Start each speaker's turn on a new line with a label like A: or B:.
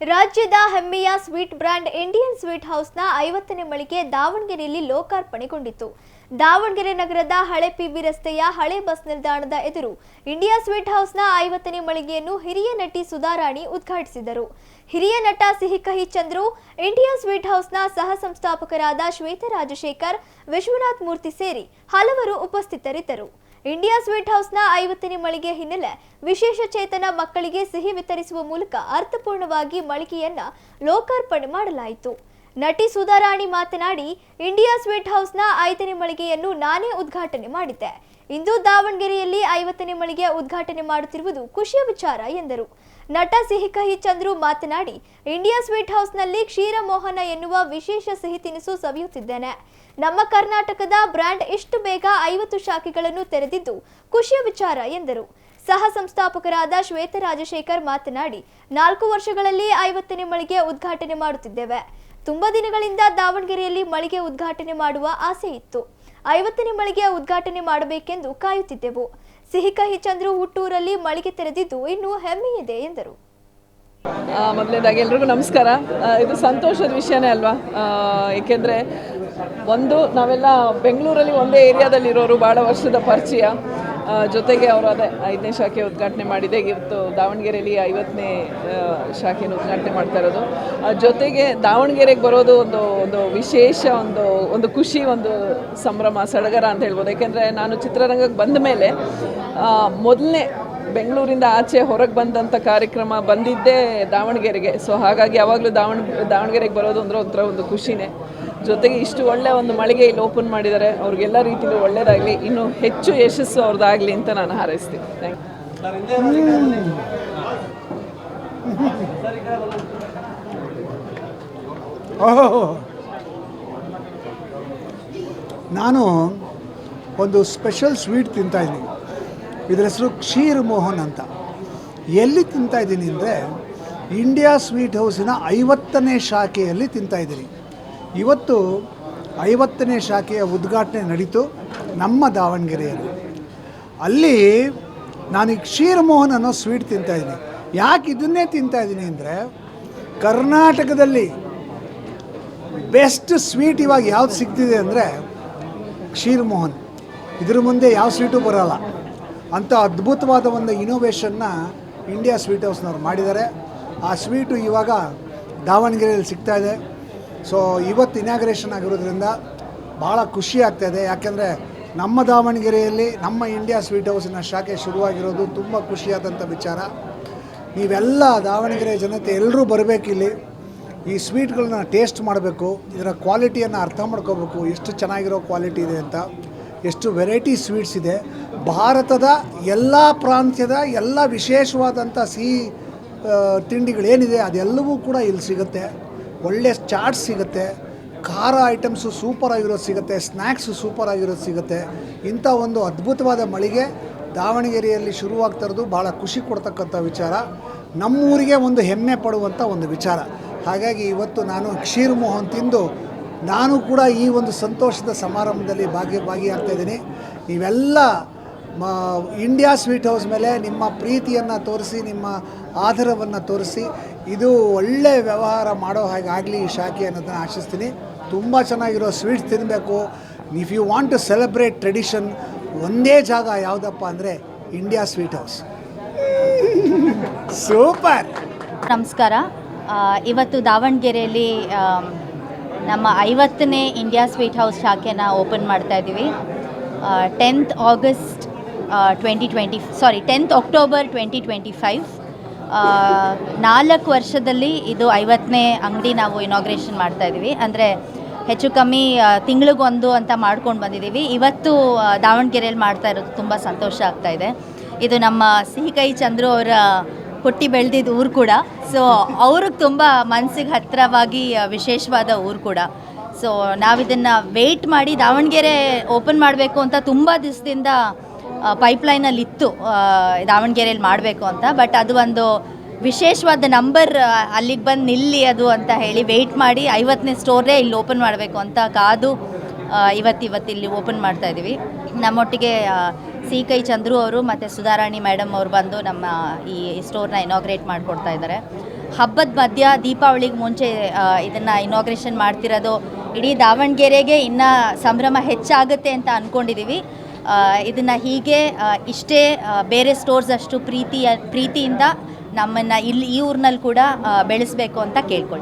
A: ರಾಜ್ಯದ ಹೆಮ್ಮೆಯ sweet brand Indian sweet ಹೌಸ್ನ ಐವತ್ತನೇ ಮಳಿಗೆ ದಾವಣಗೆರೆಯಲ್ಲಿ ಲೋಕಾರ್ಪಣೆಗೊಂಡಿತು ದಾವಣಗೆರೆ ನಗರದ ಹಳೆ ಪಿಬಿ ರಸ್ತೆಯ ಹಳೆ ಬಸ್ ನಿಲ್ದಾಣದ ಎದುರು ಇಂಡಿಯಾ ಸ್ವೀಟ್ ಹೌಸ್ನ ಐವತ್ತನೇ ಮಳಿಗೆಯನ್ನು ಹಿರಿಯ ನಟಿ ಸುಧಾರಾಣಿ ಉದ್ಘಾಟಿಸಿದರು. ಹಿರಿಯ ನಟ ಸಿಹಿಕಹಿ ಚಂದ್ರು, ಇಂಡಿಯಾ ಸ್ವೀಟ್ ಹೌಸ್ನ ಸಹ ಸಂಸ್ಥಾಪಕರಾದ ಶ್ವೇತ ರಾಜಶೇಖರ್, ವಿಶ್ವನಾಥ್ ಮೂರ್ತಿ ಸೇರಿ ಹಲವರು ಉಪಸ್ಥಿತರಿದ್ದರು. ಇಂಡಿಯಾ ಸ್ವೀಟ್ ಹೌಸ್ನ ಐವತ್ತನೇ ಮಳಿಗೆ ಹಿನ್ನೆಲೆ ವಿಶೇಷ ಚೇತನ ಮಕ್ಕಳಿಗೆ ಸಿಹಿ ವಿತರಿಸುವ ಮೂಲಕ ಅರ್ಥಪೂರ್ಣವಾಗಿ ಮಳಿಗೆಯನ್ನ ಲೋಕಾರ್ಪಣೆ ಮಾಡಲಾಯಿತು. ನಟಿ ಸುಧಾರಾಣಿ ಮಾತನಾಡಿ ಇಂಡಿಯಾ ಸ್ವೀಟ್ ಹೌಸ್ನ ಐದನೇ ಮಳಿಗೆಯನ್ನು ನಾನೇ ಉದ್ಘಾಟನೆ ಮಾಡಿದ್ದೆ. ಇಂದು ದಾವಣಗೆರೆಯಲ್ಲಿ ಐವತ್ತನೇ ಮಳಿಗೆ ಉದ್ಘಾಟನೆ ಮಾಡುತ್ತಿರುವುದು ಖುಷಿಯ ವಿಚಾರ ಎಂದರು. ನಟ ಸಿಹಿಕಹಿ ಚಂದ್ರು ಮಾತನಾಡಿ, ಇಂಡಿಯಾ ಸ್ವೀಟ್ ಹೌಸ್ನಲ್ಲಿ ಕ್ಷೀರ ಮೋಹನ ಎನ್ನುವ ವಿಶೇಷ ಸಿಹಿ ತಿನಿಸು ಸವಿಯುತ್ತಿದ್ದೇನೆ. ನಮ್ಮ ಕರ್ನಾಟಕದ ಬ್ರ್ಯಾಂಡ್ ಇಷ್ಟು ಬೇಗ ಐವತ್ತು ಶಾಖೆಗಳನ್ನು ತೆರೆದಿದ್ದು ಖುಷಿಯ ವಿಚಾರ ಎಂದರು. ಸಹ ಸಂಸ್ಥಾಪಕರಾದ ಶ್ವೇತ ರಾಜಶೇಖರ್ ಮಾತನಾಡಿ, ನಾಲ್ಕು ವರ್ಷಗಳಲ್ಲಿ ಐವತ್ತನೇ ಮಳಿಗೆ ಉದ್ಘಾಟನೆ ಮಾಡುತ್ತಿದ್ದೇವೆ. ತುಂಬಾ ದಿನಗಳಿಂದ ದಾವಣಗೆರೆಯಲ್ಲಿ ಮಳಿಗೆ ಉದ್ಘಾಟನೆ ಮಾಡುವ ಆಸೆ ಇತ್ತು. ಐವತ್ತನೇ ಮಳಿಗೆಯ ಉದ್ಘಾಟನೆ ಮಾಡಬೇಕೆಂದು ಕಾಯುತ್ತಿದ್ದೆವು. ಸಿಹಿಕಹಿ ಚಂದ್ರು ಹುಟ್ಟೂರಲ್ಲಿ ಮಳಿಗೆ ತೆರೆದಿದ್ದು ಇನ್ನೂ ಹೆಮ್ಮೆಯಿದೆ ಎಂದರು.
B: ಮೊದಲನೇದಾಗಿ ಎಲ್ರಿಗೂ ನಮಸ್ಕಾರ. ಇದು ಸಂತೋಷದ ವಿಷಯನೇ ಅಲ್ವಾ? ಏಕೆಂದರೆ ಒಂದು, ನಾವೆಲ್ಲ ಬೆಂಗಳೂರಲ್ಲಿ ಒಂದೇ ಏರಿಯಾದಲ್ಲಿ ಇರೋರು ಭಾಳ ವರ್ಷದ ಪರಿಚಯ. ಜೊತೆಗೆ ಅವರು ಅದೇ ಐದನೇ ಶಾಖೆ ಉದ್ಘಾಟನೆ ಮಾಡಿದೆ. ಇವತ್ತು ದಾವಣಗೆರೆಯಲ್ಲಿ ಐವತ್ತನೇ ಶಾಖೆನ ಉದ್ಘಾಟನೆ ಮಾಡ್ತಾ ಇರೋದು. ಜೊತೆಗೆ ದಾವಣಗೆರೆಗೆ ಬರೋದು ಒಂದು ಒಂದು ವಿಶೇಷ, ಒಂದು ಒಂದು ಖುಷಿ, ಒಂದು ಸಂಭ್ರಮ, ಸಡಗರ ಅಂತ ಹೇಳ್ಬೋದು. ಯಾಕೆಂದರೆ ನಾನು ಚಿತ್ರರಂಗಕ್ಕೆ ಬಂದ ಮೇಲೆ ಮೊದಲನೇ ಬೆಂಗಳೂರಿಂದ ಆಚೆ ಹೊರಗೆ ಬಂದಂಥ ಕಾರ್ಯಕ್ರಮ ಬಂದಿದ್ದೇ ದಾವಣಗೆರೆಗೆ. ಸೊ ಹಾಗಾಗಿ ಯಾವಾಗಲೂ ದಾವಣ, ದಾವಣಗೆರೆಗೆ ಬರೋದು ಅಂದರೆ ಒಂಥರ ಒಂದು ಖುಷಿನೇ. ಜೊತೆಗೆ ಇಷ್ಟು ಒಳ್ಳೆ ಒಂದು ಮಳಿಗೆ ಇಲ್ಲಿ ಓಪನ್ ಮಾಡಿದ್ದಾರೆ. ಅವ್ರಿಗೆಲ್ಲ ರೀತಿಲೂ ಒಳ್ಳೇದಾಗಲಿ, ಇನ್ನೂ ಹೆಚ್ಚು ಯಶಸ್ಸು ಅವ್ರದ್ದಾಗಲಿ ಅಂತ ನಾನು ಹಾರೈಸ್ತೀನಿ. ಥ್ಯಾಂಕ್
C: ನಾನು ಒಂದು ಸ್ಪೆಷಲ್ ಸ್ವೀಟ್ ತಿಂತಾಯಿದ್ದೀನಿ ಇದರ ಹೆಸರು ಕ್ಷೀರ್ ಮೋಹನ್ ಅಂತ. ಎಲ್ಲಿ ತಿಂತಾ ಇದ್ದೀನಿ ಅಂದರೆ ಇಂಡಿಯಾ ಸ್ವೀಟ್ ಹೌಸಿನ ಐವತ್ತನೇ ಶಾಖೆಯಲ್ಲಿ ತಿಂತಾ ಇದ್ದೀನಿ. ಇವತ್ತು ಐವತ್ತನೇ ಶಾಖೆಯ ಉದ್ಘಾಟನೆ ನಡೀತು ನಮ್ಮ ದಾವಣಗೆರೆಯಲ್ಲಿ. ಅಲ್ಲಿ ನಾನು ಈ ಕ್ಷೀರಮೋಹನ್ ಅನ್ನೋ ಸ್ವೀಟ್ ತಿಂತಾ ಇದ್ದೀನಿ. ಯಾಕೆ ಇದನ್ನೇ ತಿಂತಾ ಇದ್ದೀನಿ ಅಂದರೆ ಕರ್ನಾಟಕದಲ್ಲಿ ಬೆಸ್ಟ್ ಸ್ವೀಟ್ ಇವಾಗ ಯಾವ್ದು ಸಿಗ್ತಿದೆ ಅಂದರೆ ಕ್ಷೀರಮೋಹನ್. ಇದ್ರ ಮುಂದೆ ಯಾವ ಸ್ವೀಟು ಬರೋಲ್ಲ. ಅಂಥ ಅದ್ಭುತವಾದ ಒಂದು ಇನೋವೇಷನ್ನ ಇಂಡಿಯಾ ಸ್ವೀಟ್ ಹೌಸ್ನವ್ರು ಮಾಡಿದ್ದಾರೆ. ಆ ಸ್ವೀಟು ಇವಾಗ ದಾವಣಗೆರೆಯಲ್ಲಿ ಸಿಗ್ತಾ ಇದೆ. ಸೊ ಇವತ್ತು ಇನಾಗ್ರೇಷನ್ ಆಗಿರೋದ್ರಿಂದ ಭಾಳ ಖುಷಿ ಆಗ್ತಾಯಿದೆ ಯಾಕೆಂದರೆ ನಮ್ಮ ದಾವಣಗೆರೆಯಲ್ಲಿ, ನಮ್ಮ ಇಂಡಿಯಾ ಸ್ವೀಟ್ ಹೌಸಿನ ಶಾಖೆ ಶುರುವಾಗಿರೋದು ತುಂಬ ಖುಷಿಯಾದಂಥ ವಿಚಾರ. ನೀವೆಲ್ಲ ದಾವಣಗೆರೆ ಜನತೆ ಎಲ್ಲರೂ ಬರಬೇಕಿಲ್ಲಿ ಈ ಸ್ವೀಟ್ಗಳನ್ನ ಟೇಸ್ಟ್ ಮಾಡಬೇಕು, ಇದರ ಕ್ವಾಲಿಟಿಯನ್ನು ಅರ್ಥ ಮಾಡ್ಕೋಬೇಕು, ಎಷ್ಟು ಚೆನ್ನಾಗಿರೋ ಕ್ವಾಲಿಟಿ ಇದೆ ಅಂತ. ಎಷ್ಟು ವೆರೈಟಿ ಸ್ವೀಟ್ಸ್ ಇದೆ. ಭಾರತದ ಎಲ್ಲ ಪ್ರಾಂತ್ಯದ ಎಲ್ಲ ವಿಶೇಷವಾದಂಥ ಸಿಹಿ ತಿಂಡಿಗಳೇನಿದೆ ಅದೆಲ್ಲವೂ ಕೂಡ ಇಲ್ಲಿ ಸಿಗುತ್ತೆ. ಒಳ್ಳೆ ಚಾಟ್ಸ್ ಸಿಗುತ್ತೆ, ಖಾರ ಐಟಮ್ಸು ಸೂಪರ್ ಆಗಿರೋದು ಸಿಗುತ್ತೆ ಸ್ನ್ಯಾಕ್ಸು ಸೂಪರ್ ಆಗಿರೋದು ಸಿಗುತ್ತೆ. ಇಂಥ ಒಂದು ಅದ್ಭುತವಾದ ಮಳಿಗೆ ದಾವಣಗೆರೆಯಲ್ಲಿ ಶುರುವಾಗ್ತಾ ಇರೋದು ಭಾಳ ಖುಷಿ ಕೊಡ್ತಕ್ಕಂಥ ವಿಚಾರ. ನಮ್ಮೂರಿಗೆ ಒಂದು ಹೆಮ್ಮೆ ಪಡುವಂಥ ಒಂದು ವಿಚಾರ. ಹಾಗಾಗಿ ಇವತ್ತು ನಾನು ಕ್ಷೀರ್ ಮೋಹನ್ ತಿಂದು ನಾನು ಕೂಡ ಈ ಒಂದು ಸಂತೋಷದ ಸಮಾರಂಭದಲ್ಲಿ ಭಾಗಿ ಭಾಗಿಯಾಗ್ತಾ ಇವೆಲ್ಲ ಮ ಇಂಡಿಯಾ ಸ್ವೀಟ್ ಹೌಸ್ ಮೇಲೆ ನಿಮ್ಮ ಪ್ರೀತಿಯನ್ನು ತೋರಿಸಿ, ನಿಮ್ಮ ಆಧಾರವನ್ನು ತೋರಿಸಿ ಇದು ಒಳ್ಳೆ ವ್ಯವಹಾರ ಮಾಡೋ ಹಾಗೆ ಆಗಲಿ ಈ ಶಾಖೆ ಅನ್ನೋದನ್ನು ಆಶಿಸ್ತೀನಿ. ತುಂಬ ಚೆನ್ನಾಗಿರೋ ಸ್ವೀಟ್ಸ್ ತಿನ್ನಬೇಕು if you want to celebrate tradition ಒಂದೇ ಜಾಗ ಯಾವುದಪ್ಪ ಅಂದರೆ ಇಂಡಿಯಾ ಸ್ವೀಟ್ ಹೌಸ್ ಸೂಪರ್
D: ನಮಸ್ಕಾರ. ಇವತ್ತು ದಾವಣಗೆರೆಯಲ್ಲಿ ನಮ್ಮ ಐವತ್ತನೇ ಇಂಡಿಯಾ ಸ್ವೀಟ್ ಹೌಸ್ ಶಾಖೆನ ಓಪನ್ ಮಾಡ್ತಾ ಇದ್ದೀವಿ tenth August twenty twenty sorry tenth October twenty twenty five ನಾಲ್ಕು ವರ್ಷದಲ್ಲಿ ಇದು ಐವತ್ತನೇ ಅಂಗಡಿ ನಾವು ಇನಾಗ್ರೇಷನ್ ಮಾಡ್ತಾ ಇದ್ದೀವಿ. ಅಂದರೆ ಹೆಚ್ಚು ಕಮ್ಮಿ ತಿಂಗಳಿಗೊಂದು ಅಂತ ಮಾಡ್ಕೊಂಡು ಬಂದಿದ್ದೀವಿ. ಇವತ್ತು ದಾವಣಗೆರೆಯಲ್ಲಿ ಮಾಡ್ತಾ ಇರೋದು ತುಂಬ ಸಂತೋಷ ಆಗ್ತಾ ಇದೆ. ಇದು ನಮ್ಮ ಸಿಹಿಕೈ ಚಂದ್ರು ಅವರ ಹುಟ್ಟಿ ಬೆಳೆದಿದ್ದ ಊರು ಕೂಡ. ಸೊ ಅವ್ರಿಗೆ ತುಂಬ ಮನಸ್ಸಿಗೆ ಹತ್ತಿರವಾಗಿ ವಿಶೇಷವಾದ ಊರು ಕೂಡ. ಸೊ ನಾವಿದನ್ನು ವೆಯ್ಟ್ ಮಾಡಿ ದಾವಣಗೆರೆ ಓಪನ್ ಮಾಡಬೇಕು ಅಂತ ತುಂಬ ದಿವಸದಿಂದ ಪೈಪ್ಲೈನಲ್ಲಿ ಇತ್ತು ದಾವಣಗೆರೆಯಲ್ಲಿ ಮಾಡಬೇಕು ಅಂತ. ಬಟ್ ಅದು ಒಂದು ವಿಶೇಷವಾದ ನಂಬರ್ ಅಲ್ಲಿಗೆ ಬಂದು ನಿಲ್ಲಿ ಅದು ಅಂತ ಹೇಳಿ ವೆಯ್ಟ್ ಮಾಡಿ ಐವತ್ತನೇ ಸ್ಟೋರೇ ಇಲ್ಲಿ ಓಪನ್ ಮಾಡಬೇಕು ಅಂತ ಕಾದು ಇವತ್ತು ಇವತ್ತು ಇಲ್ಲಿ ಓಪನ್ ಮಾಡ್ತಾ ಇದ್ದೀವಿ. ನಮ್ಮೊಟ್ಟಿಗೆ ಸಿ ಕೈ ಚಂದ್ರು ಅವರು ಮತ್ತು ಸುಧಾರಾಣಿ ಮೇಡಮ್ ಅವರು ಬಂದು ನಮ್ಮ, ಈ ಸ್ಟೋರ್ನ ಇನಾಗ್ರೇಟ್ ಮಾಡಿಕೊಡ್ತಾ ಇದ್ದಾರೆ. ಹಬ್ಬದ ಮಧ್ಯ ದೀಪಾವಳಿಗೆ ಮುಂಚೆ ಇದನ್ನು ಇನಾಗ್ರೇಷನ್ ಮಾಡ್ತಿರೋದು ಇಡೀ ದಾವಣಗೆರೆಗೆ ಇನ್ನೂ ಸಂಭ್ರಮ ಹೆಚ್ಚಾಗುತ್ತೆ ಅಂತ ಅಂದ್ಕೊಂಡಿದ್ದೀವಿ ಇದನ್ನು ಹೀಗೆ ಇಷ್ಟೇ ಬೇರೆ ಸ್ಟೋರ್ಸ್ ಅಷ್ಟು ಪ್ರೀತಿಯ, ಪ್ರೀತಿಯಿಂದ ನಮ್ಮನ್ನು ಇಲ್ಲಿ, ಈ ಊರಿನಲ್ಲಿ ಕೂಡ ಬೆಳೆಸಬೇಕು ಅಂತ ಕೇಳ್ಕೊಳ್ತೀನಿ.